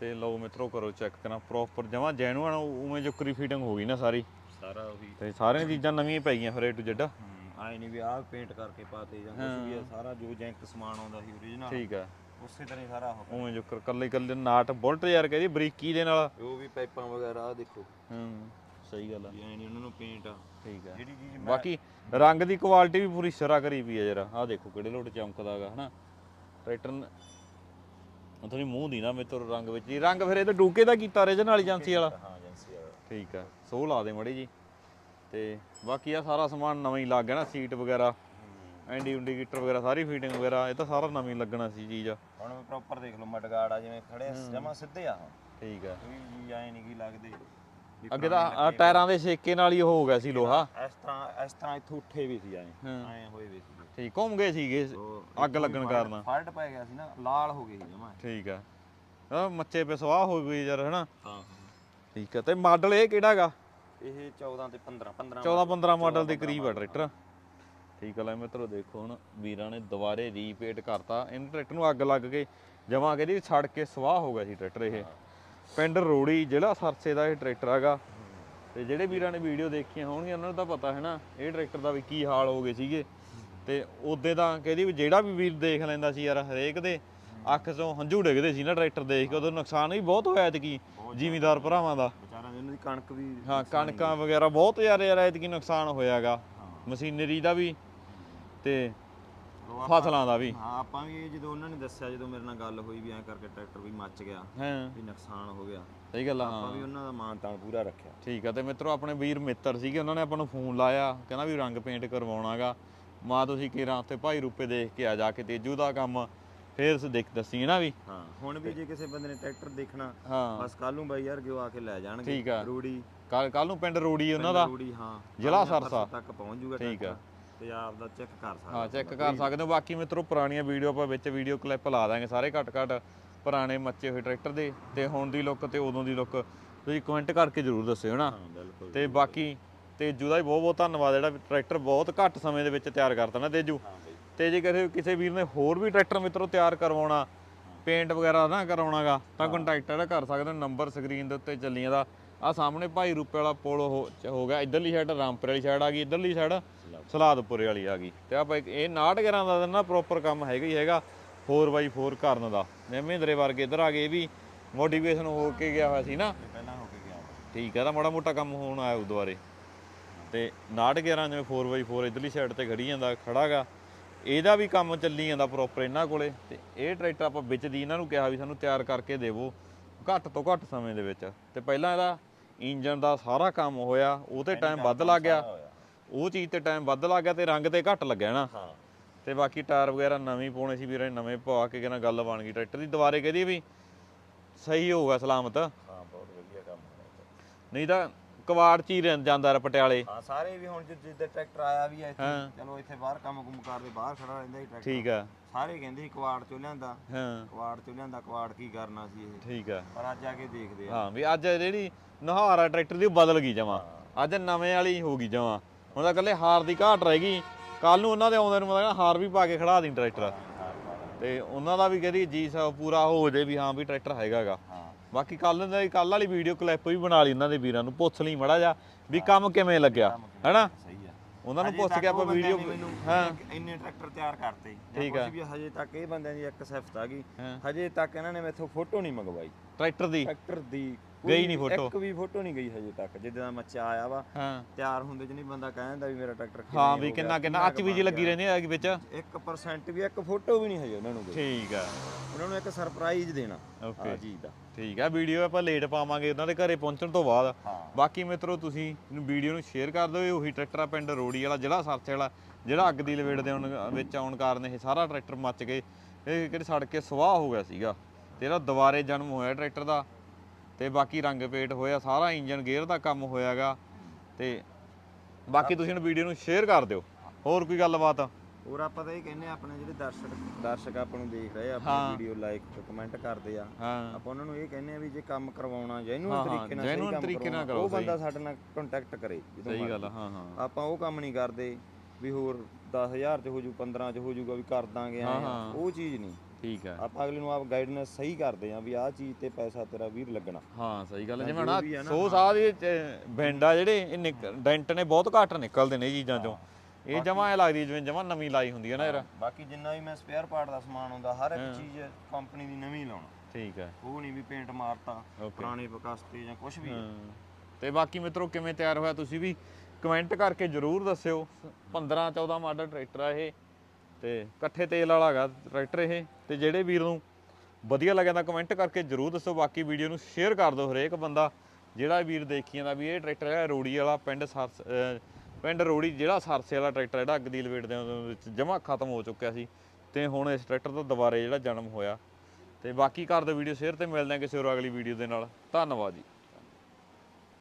ਤੇ ਲਓ ਮਿੱਤਰੋ ਕਰੋ ਚੈੱਕ ਕਰਾਂ ਪ੍ਰੋਪਰ ਜਮਾ ਜੈਨੂਅਨ ਉਵੇਂ ਜੋ ਕਰੀ ਫਿਟਿੰਗ ਹੋ ਗਈ ਨਾ ਸਾਰੀ। ਸਾਰਾ ਉਹੀ। ਤੇ ਸਾਰੀਆਂ ਚੀਜ਼ਾਂ ਨਵੀਆਂ ਪੈ ਗਈਆਂ ਫਿਰ ਏ ਟੂ ਜ਼ੈਡ ਆਏ ਨਹੀਂ ਵੀ ਆਹ ਪੇਂਟ ਕਰਕੇ ਪਾਤੇ ਜਾਂ ਕੁਝ ਵੀ ਆ ਸਾਰਾ ਜੋ ਜੈਂਕ ਸਮਾਨ ਆਉਂਦਾ ਸੀ ਓਰੀਜਨਲ ਠੀਕ ਆ। ਉਸੇ ਤਰ੍ਹਾਂ ਹੀ ਸਾਰਾ ਉਹ। ਉਵੇਂ ਜੋ ਕਰ- ਕੱਲੇ ਕੱਲੇ ਨਾਟ ਬੁਲਟ ਯਾਰ ਕਹਿੰਦੀ ਬਰੀਕੀ ਦੇ ਨਾਲ। ਉਹ ਵੀ ਪਾਈਪਾਂ ਵਗੈਰਾ ਆ ਦੇਖੋ। ਹੂੰ ਸਹੀ ਗੱਲ ਆ। ਨਹੀਂ ਉਹਨਾਂ ਨੂੰ ਪੇਂਟ ਆ। ਠੀਕ ਆ। ਜਿਹੜੀ ਚੀਜ਼ ਬਾਕੀ ਰੰਗ ਦੀ ਕੁਆਲਿਟੀ ਵੀ ਪੂਰੀ ਸਿਰਾ ਕਰੀ ਪਈ ਆ ਜਰਾ। ਆਹ ਦੇਖੋ ਕਿਹੜੇ ਲੋਟ ਚਮਕਦਾਗਾ ਹਨਾ? ਟਰੈਕਟਰ ਉਹ ਥੋੜੀ ਮੂੰਹ ਦੀ ਨਾ ਮੇਤੋਂ ਰੰਗ ਵਿੱਚ ਹੀ ਰੰਗ ਫਿਰ ਇਹ ਤਾਂ ਡੂਕੇ ਦਾ ਕੀਤਾ ਰੇ ਨਾਲ ਏਜੰਸੀ ਵਾਲਾ। ਹਾਂ ਏਜੰਸੀ ਵਾਲਾ। ਠੀਕ ਆ ਸੋ ਲਾ ਦੇ ਮੜੀ ਜੀ। ਤੇ ਬਾਕੀ ਆ ਸਾਰਾ ਸਮਾਨ ਨਵਾਂ ਹੀ ਲੱਗ ਗਿਆ ਨਾ ਸੀਟ ਵਗੈਰਾ ਐਂਡੀ ਇੰਡੀਕੇਟਰ ਵਗੈਰਾ ਸਾਰੀ ਫੀਟਿੰਗ ਵਗੈਰਾ ਇਹ ਤਾਂ ਸਾਰਾ ਨਵਾਂ ਹੀ ਲੱਗਣਾ ਸੀ ਚੀਜ਼ ਹੁਣ ਪ੍ਰੋਪਰ ਦੇਖ ਲਓ ਮਡਗਾੜ ਆ ਜਿਵੇਂ ਖੜੇ ਜਮਾ ਸਿੱਧੇ ਆ ਹੁਣ। ਠੀਕ ਆ। ਕੋਈ ਐ ਨਹੀਂ ਕੀ ਲੱਗਦੇ। ਅੱਗੇ ਤਾਂ ਟਾਇਰਾਂ ਦੇ ਸੇਕੇ ਨਾਲ ਹੀ ਉਹ ਹੋ ਗਿਆ ਸੀ ਲੋਹਾ। ਇਸ ਤਰ੍ਹਾਂ ਇਸ ਤਰ੍ਹਾਂ ਇੱਥੋਂ ਉੱਠੇ ਵੀ ਸੀ ਐ। ਹੋਏ ਵੀ ਸੀ ਠੀਕ ਘੁੰਮ ਗਏ ਸੀਗੇ ਅੱਗ ਲੱਗਣ ਕਾਰਨ। ਫਲਟ ਪੈ ਗਿਆ ਸੀ ਨਾ ਲਾਲ ਹੋ ਗਈ ਸੀ ਜਮਾ। ਠੀਕ ਆ। ਆ ਮੱਚੇ ਪੇ ਸਵਾਹ ਹੋ ਗਈ ਯਾਰ ਹਨਾ? ਹਾਂ ਠੀਕ ਆ ਤੇ ਮਾਡਲ ਇਹ ਕਿਹੜਾਗਾ ਇਹ 14 ਤੇ 15 15 14 15 ਮਾਡਲ ਦੇ ਕਰੀਬ ਆ ਟਰੈਕਟਰ। ਠੀਕ ਆ ਲੈ ਮਿੱਤਰੋ ਦੇਖੋ ਹੁਣ ਵੀਰਾਂ ਨੇ ਦੁਬਾਰੇ ਰੀਪੇਟ ਕਰਤਾ। ਇਹਨਾਂ ਟਰੈਕਟਰ ਨੂੰ ਅੱਗ ਲੱਗ ਕੇ ਜਮਾ ਕਹਿੰਦੀ ਸੜ ਕੇ ਸਵਾਹ ਹੋ ਗਿਆ ਸੀ ਟਰੈਕਟਰ ਇਹ। ਪਿੰਡ ਰੋੜੀ ਜ਼ਿਲ੍ਹਾ ਸਰਸੇ ਦਾ ਇਹ ਟਰੈਕਟਰ ਹੈਗਾ। ਤੇ ਜਿਹੜੇ ਵੀਰਾਂ ਨੇ ਵੀਡੀਓ ਦੇਖੀਆਂ ਹੋਣਗੀਆਂ ਉਹਨਾਂ ਨੂੰ ਤਾਂ ਪਤਾ ਹੈ ਨਾ ਇਹ ਟਰੈਕਟਰ ਦਾ ਵੀ ਕੀ ਹਾਲ ਹੋ ਗਏ ਸੀਗੇ। ਤੇ ਉਦੋਂ ਤਾਂ ਕਹਿੰਦੀ ਵੀ ਜਿਹੜਾ ਵੀ ਵੀਰ ਦੇਖ ਲੈਂਦਾ ਸੀ ਯਾਰ ਹਰੇਕ ਦੇ ਅੱਖ ਚੋਂ ਹੰਝੂ ਡਿੱਗਦੇ ਸੀ ਨਾ ਟਰੈਕਟਰ ਦੇਖ ਕੇ ਉਦੋਂ ਨੁਕਸਾਨ ਵੀ ਬਹੁਤ ਹੋਇਆ ਐਤਕੀ ਜ਼ਿਮੀਦਾਰ ਭਰਾਵਾਂ ਦਾ। ਵਿਚਾਰਾਂ ਦੀ ਉਹਨਾਂ ਦੀ ਕਣਕ ਵੀ ਹਾਂ ਕਣਕਾਂ ਵਗੈਰਾ ਬਹੁਤ ਯਾਰ ਯਾਰ ਐਤਕੀ ਨੁਕਸਾਨ ਹੋਇਆਗਾ। ਮਸ਼ੀਨਰੀ ਦਾ ਵੀ ਤੇ ਉਹ ਆਪਾਂ- ਫਸਲਾਂ ਦਾ ਵੀ। ਹਾਂ ਆਪਾਂ ਵੀ ਇਹ ਜਦੋਂ ਉਹਨਾਂ ਨੇ ਦੱਸਿਆ ਜਦੋਂ ਮੇਰੇ ਨਾਲ ਗੱਲ ਹੋਈ ਵੀ ਐਂ ਕਰਕੇ ਟਰੈਕਟਰ ਵੀ ਮੱਚ ਗਿਆ ਹਾਂ। ਵੀ ਨੁਕਸਾਨ ਹੋ ਗਿਆ। ਸਹੀ ਗੱਲ ਆ ਆਪਾਂ ਹਾਂ। ਵੀ ਉਹਨਾਂ ਦਾ ਮਾਨ ਤਾਨ ਪੂਰਾ ਰੱਖਿਆ। ਠੀਕ ਆ ਤੇ ਮਿੱਤਰੋ ਆਪਣੇ ਵੀਰ ਮਿੱਤਰ ਸੀਗੇ ਉਹਨਾਂ ਨੇ ਆਪਾਂ ਨੂੰ ਫੋਨ ਲਾਇਆ ਕਹਿੰਦਾ ਵੀ ਰੰਗ ਪੇਂਟ ਕਰਵਾਉਣਾਗਾ। ਮਾਂ ਤੁਸੀਂ ਕਿਰਾਂ ਉੱਥੇ ਭਾਈ ਰੂਪੇ ਦੇਖ ਕੇ ਆ ਜਾ ਕੇ ਤੇਜੂ ਦਾ ਕੰਮ ਫੇਰ ਸ ਦੇਖ ਦੱਸੀ ਨਾ ਵੀ? ਹਾਂ ਹੁਣ ਵੀ ਜੇ ਕਿਸੇ ਬੰਦੇ ਨੇ ਟਰੈਕਟਰ ਦੇਖਣਾ ਹਾਂ। ਬਸ ਕੱਲ ਨੂੰ ਬਾਈ ਯਾਰ ਗਿਓ ਆ ਕੇ ਲੈ ਜਾਣਗੇ? ਠੀਕ ਆ। ਰੂੜੀ। ਕੱਲ ਕੱਲ ਨੂੰ ਪਿੰਡ ਰੋੜੀ ਉਹਨਾਂ ਦਾ? ਰੂੜੀ ਹਾਂ। ਜ਼ਿਲ੍ਹਾ ਸਰਸਾ। ਤੱਕ ਪਹੁੰਚ ਜੂਗਾ ਠੀਕ ਆ। ਤੇ ਦਾ ਚੈੱਕ ਕਰ ਸਕਦਾ ਹਾਂ ਚੈੱਕ ਕਰ ਸਕਦੇ ਹੋ। ਬਾਕੀ ਮਿੱਤਰੋ ਪੁਰਾਣੀਆਂ ਵੀਡੀਓ ਆਪਾਂ ਵਿੱਚ ਵੀਡੀਓ ਕਲਿੱਪ ਲਾ ਦਾਂਗੇ ਸਾਰੇ ਘੱਟ ਘੱਟ ਪੁਰਾਣੇ ਮੱਚੇ ਹੋਏ ਟਰੈਕਟਰ ਦੇ ਤੇ ਹੁਣ ਦੀ ਲੁੱਕ ਤੇ ਉਦੋਂ ਦੀ ਲੁੱਕ ਤੁਸੀਂ ਕਮੈਂਟ ਕਰਕੇ ਜ਼ਰੂਰ ਦੱਸਿਓ ਨਾ ਹਾਂ ਬਿਲਕੁਲ ਤੇ ਬਾਕੀ ਤੇਜੂ ਦਾ ਵੀ ਬਹੁਤ ਬਹੁਤ ਧੰਨਵਾਦ ਜਿਹੜਾ ਟਰੈਕਟਰ ਬਹੁਤ ਘੱਟ ਸਮੇਂ ਦੇ ਵਿੱਚ ਤਿਆਰ ਕਰਤਾ ਨਾ ਤੇਜੂ। ਤੇ ਜੇ ਕਿਸੇ ਕਿਸੇ ਵੀਰ ਨੇ ਹੋਰ ਵੀ ਟਰੈਕਟਰ ਮਿੱਤਰੋ ਤਿਆਰ ਕਰਵਾਉਣਾ ਪੇਂਟ ਵਗੈਰਾ ਨਾ ਕਰਾਉਣਾਗਾ ਤਾਂ ਕੰਟੈਕਟ ਇਹਦਾ ਕਰ ਸਕਦੇ ਹੋ ਨੰਬਰ ਸਕਰੀਨ ਦੇ ਉੱਤੇ ਚੱਲੀ ਜਾਂਦਾ ਆ ਸਾਹਮਣੇ ਭਾਈ ਰੂਪੇ ਵਾਲਾ ਪੁਲ ਹੋ ਗਿਆ ਇਧਰਲੀ ਸਾਈਡ ਰਾਮਪੁਰ ਵਾਲੀ ਸਾਈਡ ਆ ਗਈ ਇਧਰਲੀ ਸਾਈਡ ਸਲਾਦਪੁਰੇ ਵਾਲੀ ਆ ਗਈ। ਤੇ ਆਪਾਂ ਇਹ 69 ਗਰਾਂ ਦਾ ਨਾ ਪ੍ਰੋਪਰ ਕੰਮ ਹੈਗਾ ਹੀ ਹੈਗਾ 4x4 ਕਰਨ ਦਾ। ਮਹਿੰਦਰੇ ਵਰਗੇ ਇਧਰ ਆ ਗਏ ਇਹ ਵੀ ਮੋਟੀਵੇਸ਼ਨ ਹੋ ਕੇ ਗਿਆ ਹੋਇਆ ਸੀ ਨਾ। ਪਹਿਲਾਂ ਹੋ ਕੇ ਗਿਆ ਠੀਕ ਹੈ ਤਾਂ ਮਾੜਾ ਮੋਟਾ ਕੰਮ ਹੋਣ ਆਇਆ ਦੁਆਰੇ ਤੇ 69 11 ਜਿਵੇਂ 4x4 ਇਧਰਲੀ ਸਾਈਡ ਤੇ ਖੜੀ ਜਾਂਦਾ ਖੜਾਗਾ ਇਹਦਾ ਵੀ ਕੰਮ ਚੱਲੀ ਜਾਂਦਾ ਪ੍ਰੋਪਰ ਇਹਨਾਂ ਕੋਲੇ। ਤੇ ਇਹ ਟਰੈਕਟਰ ਆਪਾਂ ਵਿੱਚ ਦੀ ਇਹਨਾਂ ਨੂੰ ਕਿਹਾ ਵੀ ਸਾਨੂੰ ਤਿਆਰ ਕਰਕੇ ਦੇਵੋ ਘੱਟ ਤੋਂ ਘੱਟ ਸਮੇਂ ਦੇ ਵਿੱਚ। ਤੇ ਪਹਿਲਾਂ ਇਹਦਾ ਇੰਜਨ ਦਾ ਸਾਰਾ ਕੰਮ ਹੋਇਆ ਉਹ ਤੇ ਟਾਈਮ ਵੱਧ ਲੱਗ ਗਿਆ। ਉਹ ਚੀਜ਼ ਤੇ ਟਾਈਮ ਵੱਧ ਲੱਗ ਗਿਆ ਤੇ ਰੰਗ ਤੇ ਘੱਟ ਲੱਗਿਆ ਨਾ। ਹਾਂ। ਤੇ ਬਾਕੀ ਟਾਇਰ ਵਗੈਰਾ ਨਵੇਂ ਪਾਉਣੇ ਸੀ ਵੀਰੇ ਨਵੇਂ ਪਵਾ ਕੇ ਕਹਿੰਦਾ ਗੱਲ ਬਣ ਗਈ। ਟਰੈਕਟਰ ਦੀ ਦੁਬਾਰੇ ਕਹਦੀ ਵੀ ਸਹੀ ਹੋਊਗਾ ਸਲਾਮਤ। ਹਾਂ ਬਹੁਤ ਵਧੀਆ ਕੰਮ ਨਹੀਂ ਤਾਂ ਕਵਾੜ ਚ ਹੀ ਰਹਿ ਜਾਂਦਾ ਰ ਪਟਿਆਲੇ। ਹਾਂ ਸਾਰੇ ਵੀ ਹੁਣ ਜਿ- ਜਿੱਦਾਂ ਟਰੈਕਟਰ ਆਇਆ ਵੀ ਆ ਇੱਥੇ ਹਾਂ। ਚਲੋ ਇੱਥੇ ਬਾਹਰ ਕੰਮ ਕੁਮ ਕਰਦੇ ਬਾਹਰ ਖੜਾ ਰਹਿੰਦਾ ਸੀ ਟਰੈਕਟਰ। ਠੀਕ ਆ। ਸਾਰੇ ਕਹਿੰਦੇ ਸੀ ਕਵਾੜ ਚੋਂ ਲਿਆਂਦਾ। ਹਾਂ। ਕਵਾੜ ਚੋਂ ਲਿਆਂਦਾ ਕਵਾੜ ਕੀ ਕਰਨਾ ਸੀ ਇਹ। ਠੀਕ ਆ। ਪਰ ਅੱਜ ਆ ਕੇ ਦੇਖਦੇ ਆ। ਹਾਂ ਵੀ ਅੱਜ ਜਿਹੜੀ ਨਹਾਰ ਟਰੈਕਟਰ ਦੀ ਬਦਲ ਗਈ ਜਮਾ। ਅੱਜ ਨਵੇਂ ਵਾਲੀ ਹੋ ਗਈ ਜਮਾ। ਹੁਣ ਤਾਂ ਇਕੱਲੇ ਹਾਰ ਦੀ ਘਾਟ ਰਹਿ ਗਈ। ਕੱਲ ਨੂੰ ਉਹਨਾਂ ਦੇ ਆਉਂਦੇ ਨੂੰ ਮਤਲਬ ਹਾਰ ਵੀ ਪਾ ਕੇ ਖੜਾ ਦੀ ਟਰੈਕਟਰ। ਤੇ ਉਹਨਾਂ ਦਾ ਵੀ ਕਹਦੀ ਜੀ ਸਾ ਪੂਰਾ ਹੋ ਜੇ ਵੀ ਹਾਂ ਵੀ ਟਰੈਕਟਰ ਹੈਗਾਗਾ। ਬਾਕੀ ਕੱਲ ਦਾ ਕੱਲ ਵਾਲੀ ਵੀਡੀਓ ਕਲਿੱਪ ਵੀ ਬਣਾ ਲਈ ਇਹਨਾਂ ਦੇ ਵੀਰਾਂ ਨੂੰ ਪੁੱਛ ਲਈ ਮੜਾ ਜਾ ਵੀ ਕੰਮ ਕਿਵੇਂ ਲੱਗਿਆ ਹੈਨਾ? ਉਹਨਾਂ ਨੂੰ ਪੁੱਛ ਕੇ ਆਪਾਂ ਵੀਡੀਓ ਹਾਂ। ਇੰਨੇ- ਟਰੈਕਟਰ ਤਿਆਰ ਕਰਤੇ। ਜਾਂ ਆ। ਵੀ ਹਜੇ ਤੱਕ ਇਹ ਬੰਦਿਆਂ ਦੀ ਇੱਕ ਸਿਫਤ ਆ ਗਈ। ਹਜੇ ਤੱਕ ਇਹਨਾਂ ਨੇ ਮੈਥੋਂ ਫੋਟੋ ਨਹੀਂ ਮੰਗਵਾਈ। ਟਰੈਕਟਰ ਦੀ? ਟਰੈਕਟਰ ਦੀ। ਗਈ ਕੋਈ ਨੀ photo? ਇੱਕ ਵੀ ਫੋਟੋ ਨਹੀਂ ਗਈ ਹਜੇ ਤੱਕ ਜਿੱਦਾਂ ਦਾ ਮੱਚਾ ਆਇਆ ਵਾ। ਹਾਂ। ਤਿਆਰ ਹੁੰਦੇ ਚ ਨਹੀਂ ਬੰਦਾ ਕਹਿੰਦਾ ਵੀ ਮੇਰਾ ਟਰੈਕਟਰ ਕਿਵੇਂ ਹਾਂ ਹੋ ਵੀ ਗਿਆ, ਕਿੰਨਾ ਕਿੰਨਾ ਅੱਚ ਵੀ ਜੀ ਲੱਗੀ ਰਹਿੰਦੀ ਹੈ ਵਿੱਚ। 1% ਵੀ ਇੱਕ ਫੋਟੋ ਵੀ ਨਹੀਂ ਹਜੇ ਉਹਨਾਂ ਨੂੰ ਗਈ। ਠੀਕ ਆ। ਉਹਨਾਂ ਨੂੰ ਇੱਕ ਸਰਪ੍ਰਾਈਜ਼ ਦੇਣਾ। ਓਕੇ ਆ ਜੀ ਦਾ। ਠੀਕ ਆ ਵੀਡੀਓ ਆਪਾਂ ਲੇਟ ਪਾਵਾਂਗੇ ਉਹਨਾਂ ਦੇ ਘਰੇ ਪਹੁੰਚਣ ਤੋਂ ਬਾਅਦ। ਹਾਂ। ਬਾਕੀ ਮਿੱਤਰੋ ਤੁਸੀਂ ਵੀਡੀਓ ਨੂੰ ਸ਼ੇਅਰ ਕਰ ਦਿਓ ਇਹ ਉਹੀ ਟਰੈਕਟਰ ਆ ਪਿੰਡ ਰੋੜੀ ਵਾਲਾ ਜਿਹੜਾ ਸਰਸੇ ਵਾਲਾ ਜਿਹੜਾ ਅੱਗ ਦੀ ਲਵੇੜ ਦੇ ਆਉਣ ਵਿੱਚ ਆਉਣ ਕਾਰਨ ਇਹ ਸਾਰਾ ਟਰੈਕਟਰ ਮੱਚ ਗਏ। ਇਹ ਕਿਹੜੇ ਸੜ ਕੇ ਸਵਾਹ ਹੋ ਗਿਆ ਸੀਗਾ। ਤੇ ਇਹਦਾ ਦੁਬਾਰੇ ਜਨਮ ਹੋਇਆ ਟਰੈਕਟਰ ਦਾ ਤੇ ਬਾਕੀ ਰੰਗ ਪੇਟ ਹੋਇਆ ਸਾਰਾ ਇੰਜਨ ਗੇਅਰ ਦਾ ਕੰਮ ਹੋਇਆਗਾ ਤੇ ਬਾਕੀ ਤੁਸੀਂ ਹੁਣ ਵੀਡੀਓ ਨੂੰ ਸ਼ੇਅਰ ਕਰ ਦਿਓ। ਹੋਰ ਕੋਈ ਗੱਲਬਾਤ? ਹੋਰ ਆਪਾਂ ਤਾਂ ਇਹ ਕਹਿੰਦੇ ਆ ਆਪਣੇ ਜਿਹੜੇ ਦਰਸ਼ਕ ਦਰਸ਼ਕ ਆਪਾਂ ਨੂੰ ਦੇਖ ਰਹੇ ਆ। ਆਪਣੀ ਵੀਡੀਓ ਲਾਈਕ ਤੇ ਕਮੈਂਟ ਕਰਦੇ ਆ। ਆਪਾਂ ਉਹਨਾਂ ਨੂੰ ਇਹ ਕਹਿੰਦੇ ਆ ਵੀ ਜੇ ਕੰਮ ਕਰਵਾਉਣਾ ਜੈਨੂਨ ਤਰੀਕੇ ਨਾਲ ਸਹੀ ਕੰਮ ਤਰੀਕੇ ਨਾਲ ਕਰੋ, ਉਹ ਬੰਦਾ ਸਾਡੇ ਨਾਲ ਕੰਟੈਕਟ ਕਰੇ ਜਦੋਂ ਸਹੀ। ਗੱਲ ਹਾਂ ਹਾਂ। ਆਪਾਂ ਉਹ ਕੰਮ ਨਹੀਂ ਕਰਦੇ ਵੀ ਹੋਰ 10000 ਚ ਹੋ ਜੂ 15 ਚ ਹੋ ਜੂਗਾ ਵੀ ਕਰ ਦਾਂਗੇ ਐਂ ਆ। ਹਾਂ। ਉਹ ਚੀਜ਼ ਨਹੀਂ। ਠੀਕ ਹੈ ਆਪਾਂ ਅਗਲੇ ਨੂੰ ਆਪ ਗਾਈਡਨੈਸ ਸਹੀ ਕਰਦੇ ਆ ਵੀ ਆਹ ਚੀਜ਼ ਤੇ ਪੈਸਾ ਤੇਰਾ ਵੀਰ ਲੱਗਣਾ। ਹਾਂ ਸਹੀ ਗੱਲ ਹੈ ਜਿਵੇਂ ਨਾ ਵੀ ਹੈ ਨਾ, ਸੋ ਸਾਹ ਦੇ ਬੈਂਡ ਆ ਜਿਹੜੇ ਇਹ ਨਿਕ- ਡੈਂਟ ਨੇ ਬਹੁਤ ਘੱਟ ਨਿਕਲਦੇ ਨੇ ਇਹ ਚੀਜ਼ਾਂ ਚੋਂ। ਇਹ ਜਮਾ ਐ ਲੱਗਦੀ ਜਿਵੇਂ ਜਮਾ ਨਵੀਂ ਲਾਈ ਹੁੰਦੀ ਹੈ ਨਾ ਯਾਰ ਬਾਕੀ ਜਿੰਨਾ ਵੀ ਮੈਂ ਸਪੇਅਰ ਪਾਰਟ ਦਾ ਸਮਾਨ ਹੁੰਦਾ ਹਰ ਇੱਕ ਚੀਜ਼ ਕੰਪਨੀ ਦੀ ਨਵੀਂ ਲਾਉਣਾ। ਠੀਕ ਹੈ ਉਹ ਨਹੀਂ ਵੀ ਪੇਂਟ ਮਾਰਤਾ Okay. ਪੁਰਾਣੇ ਬਕਸਤੇ ਜਾਂ ਕੁਝ ਵੀ। ਹਾਂ। ਤੇ ਬਾਕੀ ਮਿੱਤਰੋ ਕਿਵੇਂ ਤਿਆਰ ਹੋਇਆ ਤੁਸੀਂ ਵੀ? ਕਮੈਂਟ ਕਰਕੇ ਜਰੂਰ ਦੱਸਿਓ। 15 14 ਮਾਡਲ ਟਰੈਕਟਰ ਆ ਇਹ ਤੇ ਇਕੱਠੇ ਤੇਲ ਵਾਲਾ ਹੈਗਾ ਟਰੈਕਟਰ ਇਹ ਤੇ ਜਿਹੜੇ ਵੀਰ ਨੂੰ ਵਧੀਆ ਲੱਗਿਆ ਤਾਂ ਕਮੈਂਟ ਕਰਕੇ ਜਰੂਰ ਦੱਸੋ। ਬਾਕੀ ਵੀਡੀਓ ਨੂੰ ਸ਼ੇਅਰ ਕਰ ਦਿਓ ਹਰੇਕ ਬੰਦਾ। ਜਿਹੜਾ ਵੀਰ ਦੇਖੀ ਜਾਂਦਾ ਵੀ ਇਹ ਟਰੈਕਟਰ ਹੈ, ਰੋੜੀ ਵਾਲਾ ਪਿੰਡ ਸਰਸ ਪਿੰਡ ਰੋੜੀ ਜਿਹੜਾ ਸਰਸੇ ਵਾਲਾ ਟਰੈਕਟਰ ਜਿਹੜਾ ਅੱਗ ਦੀ ਲਵੇਟ ਦੇ ਵਿੱਚ ਜਮਾ ਖਤਮ ਹੋ ਚੁੱਕਿਆ ਸੀ ਤੇ ਹੁਣ ਇਸ ਟਰੈਕਟਰ ਦਾ ਦੁਬਾਰੇ ਜਿਹੜਾ ਜਨਮ ਹੋਇਆ। ਤੇ ਬਾਕੀ ਕਰ ਦਿਓ ਵੀਡੀਓ ਸ਼ੇਅਰ ਤੇ ਮਿਲਦੇ ਹਾਂ ਕਿਸੇ ਹੋਰ ਅਗਲੀ ਵੀਡੀਓ ਦੇ ਨਾਲ। ਧੰਨਵਾਦ ਜੀ।